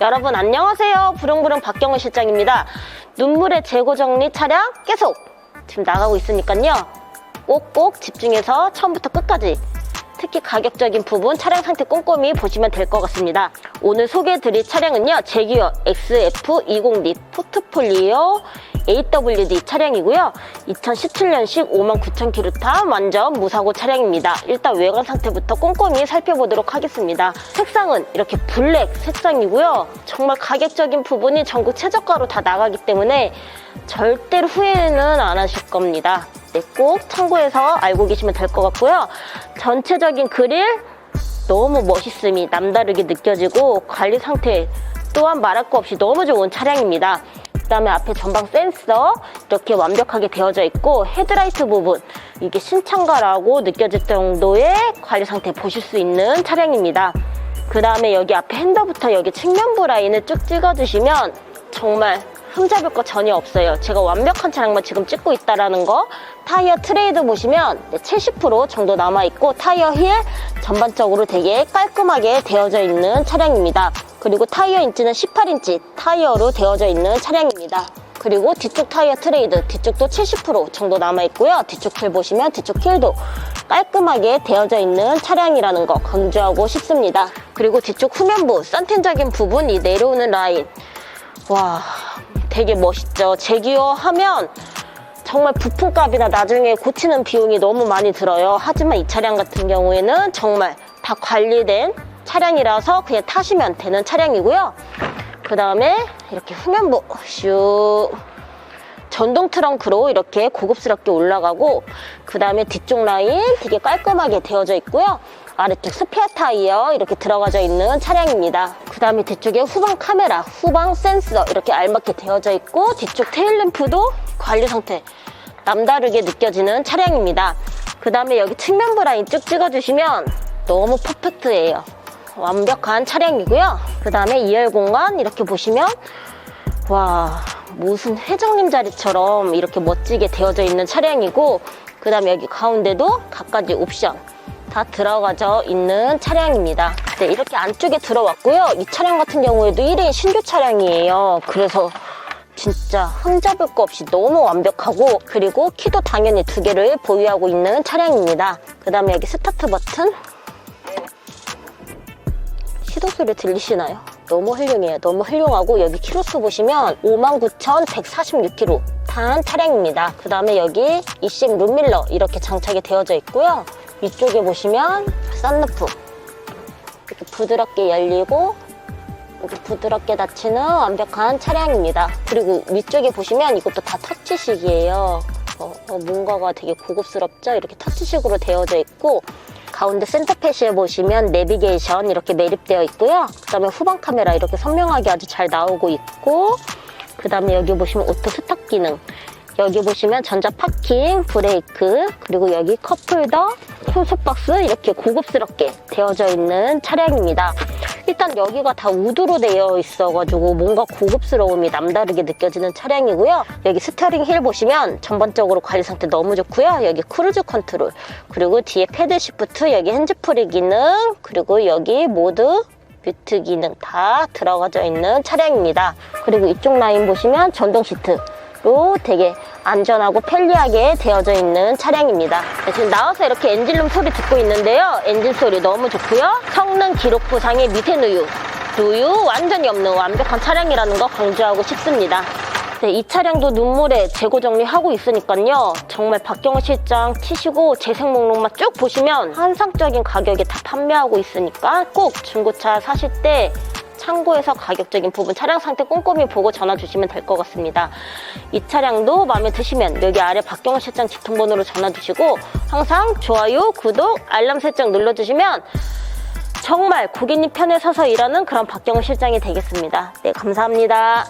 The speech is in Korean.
여러분 안녕하세요. 부릉부릉 박경은 실장입니다. 눈물의 재고 정리 차량 계속 지금 나가고 있으니까요. 꼭꼭 집중해서 처음부터 끝까지 특히 가격적인 부분 차량 상태 꼼꼼히 보시면 될 것 같습니다. 오늘 소개해드릴 차량은요. 제기어 XF20D 포트폴리오 AWD 차량이고요. 2017년식 59,000km 탄 완전 무사고 차량입니다. 일단 외관 상태부터 꼼꼼히 살펴보도록 하겠습니다. 색상은 이렇게 블랙 색상이고요. 정말 가격적인 부분이 전국 최저가로 다 나가기 때문에 절대로 후회는 안 하실 겁니다. 네, 꼭 참고해서 알고 계시면 될 것 같고요. 전체적인 그릴 너무 멋있음이 남다르게 느껴지고 관리 상태 또한 말할 거 없이 너무 좋은 차량입니다. 그다음에 앞에 전방 센서 이렇게 완벽하게 되어져 있고 헤드라이트 부분 이게 신창가라고 느껴질 정도의 관리 상태 보실 수 있는 차량입니다. 그 다음에 여기 앞에 핸더부터 여기 측면부 라인을 쭉 찍어주시면 정말 흠잡을 거 전혀 없어요. 제가 완벽한 차량만 지금 찍고 있다라는 거. 타이어 트레이드 보시면 네, 70% 정도 남아있고 타이어 힐 전반적으로 되게 깔끔하게 되어져 있는 차량입니다. 그리고 타이어 인치는 18인치 타이어로 되어져 있는 차량입니다. 그리고 뒤쪽 타이어 트레이드 뒤쪽도 70% 정도 남아 있고요. 뒤쪽 힐 보시면 뒤쪽 힐도 깔끔하게 되어져 있는 차량이라는 거 강조하고 싶습니다. 그리고 뒤쪽 후면부 썬텐적인 부분 이 내려오는 라인 와 되게 멋있죠. 제기어 하면 정말 부품값이나 나중에 고치는 비용이 너무 많이 들어요. 하지만 이 차량 같은 경우에는 정말 다 관리된 차량이라서 그냥 타시면 되는 차량이고요. 그 다음에 이렇게 후면부 슉 전동 트렁크로 이렇게 고급스럽게 올라가고 그 다음에 뒤쪽 라인 되게 깔끔하게 되어져 있고요. 아래쪽 스페어 타이어 이렇게 들어가져 있는 차량입니다. 그 다음에 뒤쪽에 후방 카메라, 후방 센서 이렇게 알맞게 되어져 있고 뒤쪽 테일램프도 관리 상태 남다르게 느껴지는 차량입니다. 그 다음에 여기 측면부 라인 쭉 찍어주시면 너무 퍼펙트예요. 완벽한 차량이고요. 그 다음에 2열 공간 이렇게 보시면 와 무슨 회장님 자리처럼 이렇게 멋지게 되어져 있는 차량이고 그 다음에 여기 가운데도 각가지 옵션 다 들어가져 있는 차량입니다. 네, 이렇게 안쪽에 들어왔고요. 이 차량 같은 경우에도 1인 신규 차량이에요. 그래서 진짜 흠잡을 거 없이 너무 완벽하고 그리고 키도 당연히 두 개를 보유하고 있는 차량입니다. 그 다음에 여기 스타트 버튼 시도 소리 들리시나요? 너무 훌륭해요. 너무 훌륭하고 여기 키로수 보시면 59,146km 탄 차량입니다. 그 다음에 여기 이식 룸밀러 이렇게 장착이 되어져 있고요. 위쪽에 보시면 썬루프 이렇게 부드럽게 열리고 이렇게 부드럽게 닫히는 완벽한 차량입니다. 그리고 위쪽에 보시면 이것도 다 터치식이에요. 어, 어, 뭔가가 되게 고급스럽죠? 이렇게 터치식으로 되어져 있고 가운데 센터패시에 보시면 내비게이션 이렇게 매립되어 있고요. 그 다음에 후방 카메라 이렇게 선명하게 아주 잘 나오고 있고 그 다음에 여기 보시면 오토 스탑 기능 여기 보시면 전자 파킹, 브레이크, 그리고 여기 컵홀더, 손소박스 이렇게 고급스럽게 되어져 있는 차량입니다. 일단 여기가 다 우드로 되어 있어가지고 뭔가 고급스러움이 남다르게 느껴지는 차량이고요. 여기 스티어링 힐 보시면 전반적으로 관리 상태 너무 좋고요. 여기 크루즈 컨트롤, 그리고 뒤에 패드 시프트, 여기 핸즈프리 기능, 그리고 여기 모드 뮤트 기능 다 들어가져 있는 차량입니다. 그리고 이쪽 라인 보시면 전동 시트로 되게 안전하고 편리하게 되어져 있는 차량입니다. 네, 지금 나와서 이렇게 엔진룸 소리 듣고 있는데요. 엔진 소리 너무 좋고요. 성능 기록부상의 미세 누유, 누유 완전히 없는 완벽한 차량이라는 거 강조하고 싶습니다. 네, 이 차량도 눈물에 재고 정리하고 있으니까요. 정말 박경호 실장 치시고 재생 목록만 쭉 보시면 환상적인 가격에 다 판매하고 있으니까 꼭 중고차 사실 때 참고해서 가격적인 부분 차량 상태 꼼꼼히 보고 전화 주시면 될 것 같습니다. 이 차량도 마음에 드시면 여기 아래 박경호 실장 직통번호로 전화 주시고 항상 좋아요, 구독, 알람 설정 눌러주시면 정말 고객님 편에 서서 일하는 그런 박경호 실장이 되겠습니다. 네, 감사합니다.